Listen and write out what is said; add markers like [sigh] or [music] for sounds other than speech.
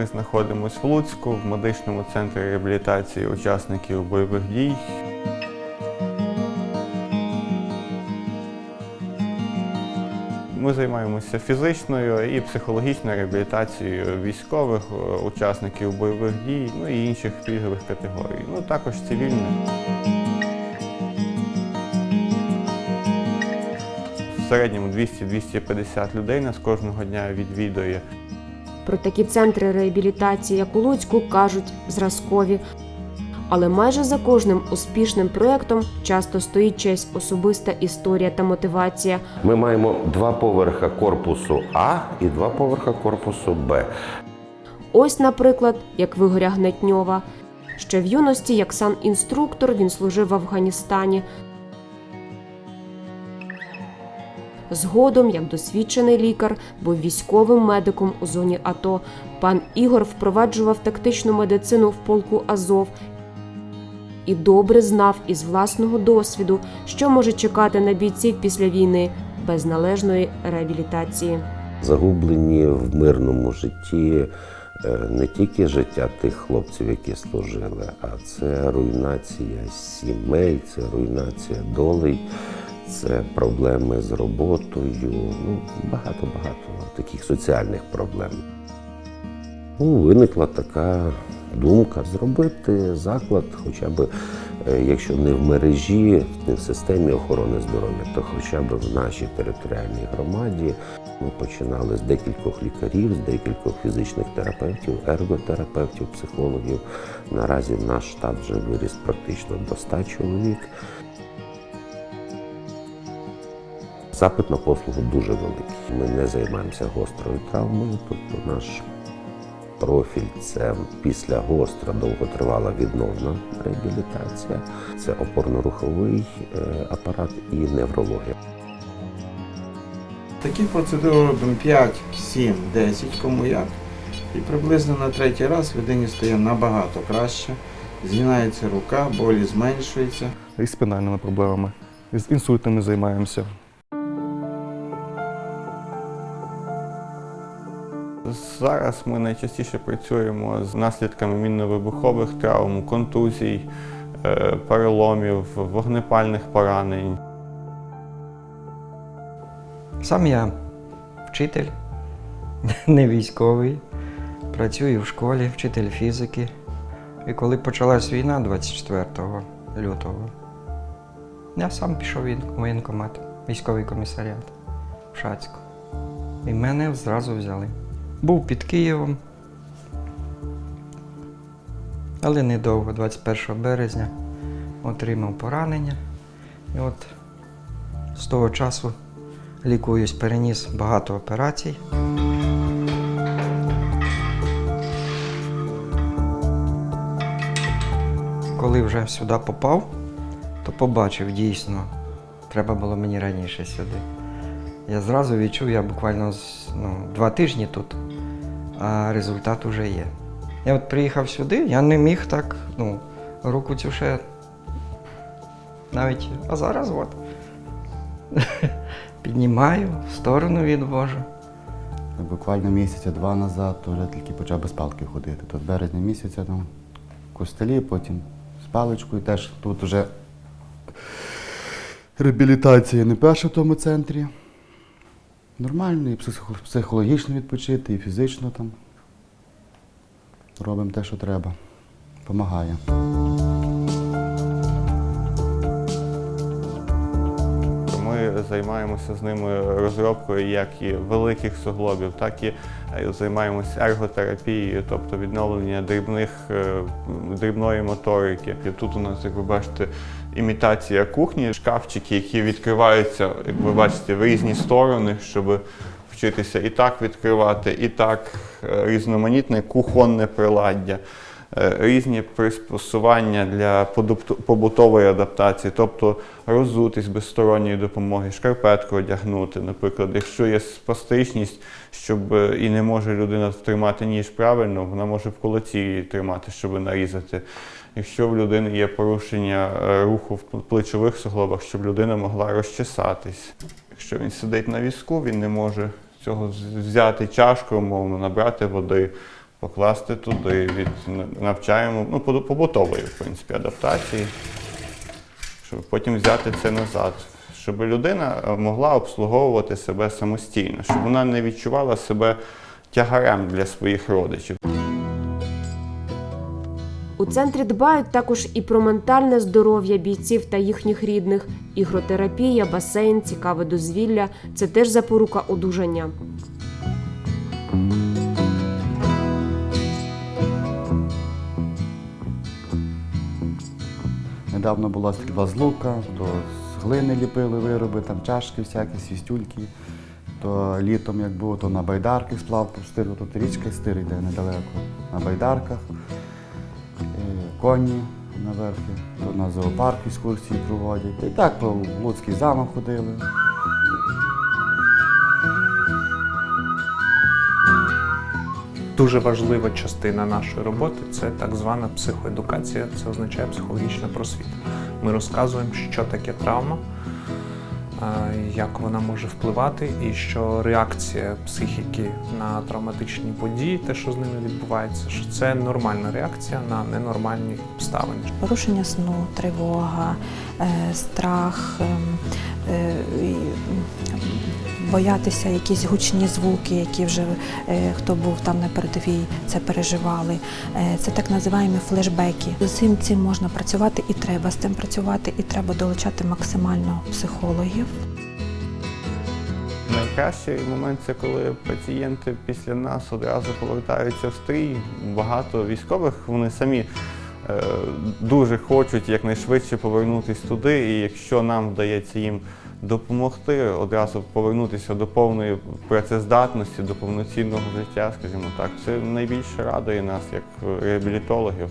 Ми знаходимося в Луцьку в медичному центрі реабілітації учасників бойових дій. Ми займаємося фізичною і психологічною реабілітацією військових, е, учасників бойових дій, ну і інших пільгових категорій. Ну також цивільних. В середньому 200-250 людей нас кожного дня відвідує. Про такі центри реабілітації, як у Луцьку, кажуть зразкові. Але майже за кожним успішним проєктом часто стоїть чиясь особиста історія та мотивація. Ми маємо два поверха корпусу А і два поверха корпусу Б. Ось, наприклад, як Вигоря Гнетньова. Ще в юності, як санінструктор, він служив в Афганістані. Згодом, як досвідчений лікар, був військовим медиком у зоні АТО. Пан Ігор впроваджував тактичну медицину в полку Азов і добре знав із власного досвіду, що може чекати на бійців після війни без належної реабілітації. Загублені в мирному житті е, не тільки життя тих хлопців, які служили, а це руйнація сімей, це руйнація долей, це проблеми з роботою, ну, багато-багато таких соціальних проблем. Ну, виникла така думка зробити заклад, хоча б, е, якщо не в мережі, не в системі охорони здоров'я, то хоча б в нашій територіальній громаді. Ми починали з декількох лікарів, з декількох фізичних терапевтів, ерготерапевтів, психологів. Наразі наш штат вже виріс практично до 100 чоловік. Запит на послугу дуже великий. Ми не займаємося гострою травмою, тобто наш профіль це після гостра довготривала відновна реабілітація, це опорно-руховий е, апарат і неврологія. Такі процедури робимо 5, 7, 10, кому як. І приблизно на третій раз людині стає набагато краще. Згинається рука, болі зменшуються. і спинальними проблемами. І з інсультами займаємося. Зараз ми найчастіше працюємо з наслідками мінно-вибухових травм, контузій, е, переломів, вогнепальних поранень. Сам я вчитель, [laughs] не військовий, працюю в школі, вчитель фізики. І коли почалась війна 24 лютого, я сам пішов в воєнкомат, військовий комісаріат в Шацьку. І мене зразу взяли. Був під Києвом, але недовго, 21 березня, отримав поранення. І от з того часу лікуюсь, переніс багато операцій. Коли вже сюди попав, то побачив дійсно, треба було мені раніше сюди. Я зразу відчув, я буквально ну, два тижні тут, а результат вже є. Я от приїхав сюди, я не міг так, ну, руку цю ще навіть, а зараз от. [laughs] Піднімаю, в сторону відвожу. Буквально місяця два назад вже тільки почав без палки ходити. З березня місяця там костелі, потім з паличкою. Теж тут вже реабілітація не перша в тому центрі. Нормально, і психо- психологічно відпочити, і фізично там. Робимо те, що треба. Помагає. Ми займаємося з ними розробкою як і великих суглобів, так і е, займаємося ерготерапією, тобто відновлення дрібних, е, дрібної моторики. І тут у нас, як ви бачите, імітація кухні, шкафчики, які відкриваються, як ви бачите, в різні сторони, щоб вчитися і так відкривати, і так е, різноманітне кухонне приладдя. Е, різні приспосування для побутової адаптації, тобто роззутись без сторонньої допомоги, шкарпетку одягнути, наприклад, якщо є спастичність, щоб е, і не може людина тримати ніж правильно, вона може в кулаці її тримати, щоб нарізати. Якщо в людини є порушення е, руху в плечових суглобах, щоб людина могла розчесатись. Якщо він сидить на візку, він не може цього взяти чашку, умовно, набрати води, покласти туди, від, навчаємо ну, побутової, в принципі, адаптації, щоб потім взяти це назад. Щоб людина е, могла обслуговувати себе самостійно, щоб вона не відчувала себе тягарем для своїх родичів. У центрі дбають також і про ментальне здоров'я бійців та їхніх рідних. Ігротерапія, басейн, цікаве дозвілля це теж запорука одужання. Недавно була стрільба з лука, то з глини ліпили вироби, там чашки всякі, свістюльки. То літом, як було, то на байдарки сплав по стиру, тут річка стир йде недалеко. На байдарках, коні наверхи, то на зоопарк екскурсії проводять. І так по Луцький замок ходили. Дуже важлива частина нашої роботи це так звана психоедукація, це означає психологічна просвіта. Ми розказуємо, що таке травма, як вона може впливати, і що реакція психіки на травматичні події, те, що з ними відбувається, що це нормальна реакція на ненормальні обставини. порушення сну, тривога, е, страх, ем, е, боятися якісь гучні звуки, які вже е, хто був там на передовій, це переживали. Е, Це так називаємо флешбеки. З цим цим можна працювати і треба з цим працювати, і треба долучати максимально психологів. Найкращий момент це коли пацієнти після нас одразу повертаються в стрій. Багато військових вони самі е, дуже хочуть якнайшвидше повернутися туди, і якщо нам вдається їм допомогти одразу повернутися до повної працездатності, до повноцінного життя, скажімо так, це найбільше радує нас як реабілітологів.